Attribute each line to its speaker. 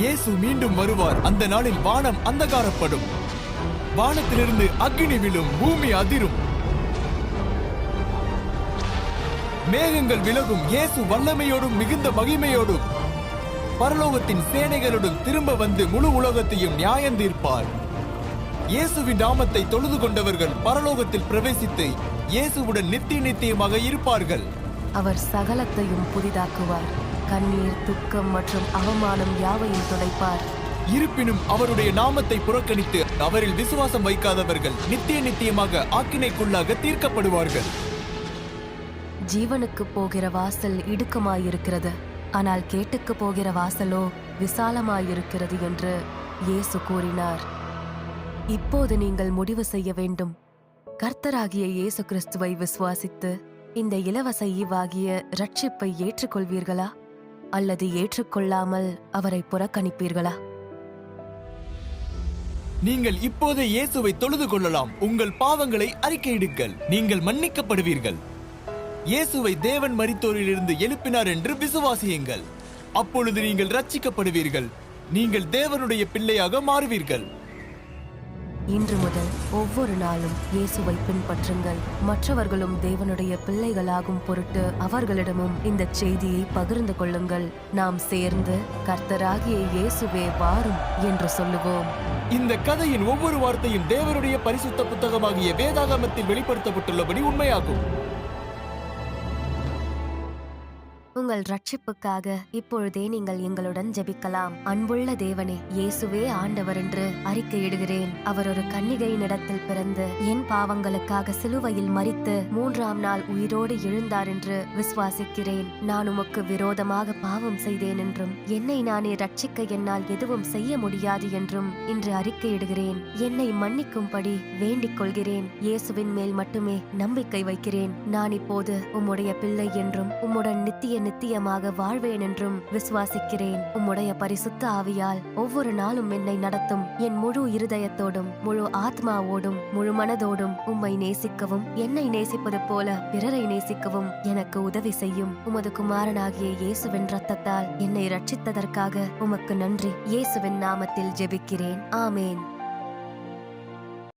Speaker 1: இயேசு மீண்டும் வருவார். அந்த நாளில் வானம் அந்தகாரப்படும். வானத்திலிருந்து அக்னி விழும் பூமி அதிரும். மேகங்கள் விலகும் இயேசு வல்லமையோடும் மிகுந்த மகிமையோடும் பரலோகத்தின் சேனைகளுடன் திரும்ப வந்து முழு உலகத்தையும் நியாயம் தீர்ப்பார். இயேசுவின் நாமத்தை தொழுது கொண்டவர்கள் பரலோகத்தில் பிரவேசித்து இயேசுவுடன் நித்திய நித்தியமாக இருப்பார்கள்.
Speaker 2: அவர் சகலத்தையும் புதிதாக்குவார். கண்ணீர் துக்கம் மற்றும் அவமானம் யாவையும் துடைப்பார்.
Speaker 1: இருப்பினும் அவருடைய நாமத்தை புறக்கணித்து அவரில் விசுவாசம் வைக்காதவர்கள் நித்திய நித்தியமாக ஆக்கினைக்குள்ளாக தீர்க்கப்படுவார்கள்.
Speaker 2: ஜீவனுக்கு போகிற வாசல் இடுக்கமாயிருக்கிறது. ஆனால் கேட்டுக்கு போகிற வாசலோ விசாலமாயிருக்கிறது என்று இயேசு கூறினார். இப்போது நீங்கள் முடிவு செய்ய வேண்டும். கர்த்தராகிய இயேசு கிறிஸ்துவை விசுவாசித்து இந்த இலவச ஈவாகிய ரட்சிப்பை ஏற்றுக்கொள்வீர்களா? அல்லது ஏற்றுக்கொள்ளாமல் அவரை புறக்கணிப்பீர்களா?
Speaker 1: நீங்கள் இப்போதே இயேசுவை தொழுது கொள்ளலாம். உங்கள் பாவங்களை அறிக்கையிடுங்கள். நீங்கள் மன்னிக்கப்படுவீர்கள். இயேசுவை தேவன் மரித்தோரிலிருந்து எழுப்பினார் என்று விசுவாசியுங்கள். அப்பொழுது நீங்கள் ரட்சிக்கப்படுவீர்கள் நீங்கள் தேவனுடைய பிள்ளையாக மாறுவீர்கள்.
Speaker 2: இன்று முதல் ஒவ்வொரு நாளும் இயேசுவை பின்பற்றுங்கள். மற்றவர்களும் தேவனுடைய பிள்ளைகளாகும் பொருட்டு அவர்களிடமும் இந்த செய்தியை பகிர்ந்து கொள்ளுங்கள். நாம் சேர்ந்து கர்த்தராகிய இயேசுவே வாரும் என்று சொல்லுவோம்.
Speaker 1: இந்த கதையின் ஒவ்வொரு வார்த்தையும் தேவனுடைய பரிசுத்த புத்தகமாகிய வேதாகமத்தில் வெளிப்படுத்தப்பட்டுள்ளபடி உண்மையாகும்.
Speaker 2: உங்கள் ரட்சிப்புக்காக இப்பொழுதே நீங்கள் எங்களுடன் ஜெபிக்கலாம். அன்புள்ள தேவனே இயேசுவே ஆண்டவர் என்று அறிக்கையிடுகிறேன். அவர் ஒரு கன்னிகையின் இடத்தில் பிறந்து என் பாவங்களுக்காக சிலுவையில் மறித்து மூன்றாம் நாள் உயிரோடு எழுந்தார் என்று விசுவாசிக்கிறேன். நான் உமக்கு விரோதமாக பாவம் செய்தேன் என்றும் என்னை நானே ரட்சிக்க என்னால் எதுவும் செய்ய முடியாது என்றும் இன்று அறிக்கையிடுகிறேன். என்னை மன்னிக்கும்படி வேண்டிக் கொள்கிறேன் இயேசுவின் மேல் மட்டுமே நம்பிக்கை வைக்கிறேன். நான் இப்போது உம்முடைய பிள்ளை என்றும் உம்முடன் நித்திய நித்தியமாக வாழ்வேன் என்றும் விசுவாசிக்கிறேன். உம்முடைய பரிசுத்த ஆவியால் ஒவ்வொரு நாளும் என்னை நடத்தும். என் முழு இருதயத்தோடும் முழு ஆத்மாவோடும் முழு மனதோடும் உம்மை நேசிக்கவும் என்னை நேசிப்பது போல பிறரை நேசிக்கவும் எனக்கு உதவி செய்யும். உமது குமாரனாகிய இயேசுவின் ரத்தத்தால் என்னை ரட்சித்ததற்காக உமக்கு நன்றி. இயேசுவின் நாமத்தில் ஜெபிக்கிறேன். ஆமேன்.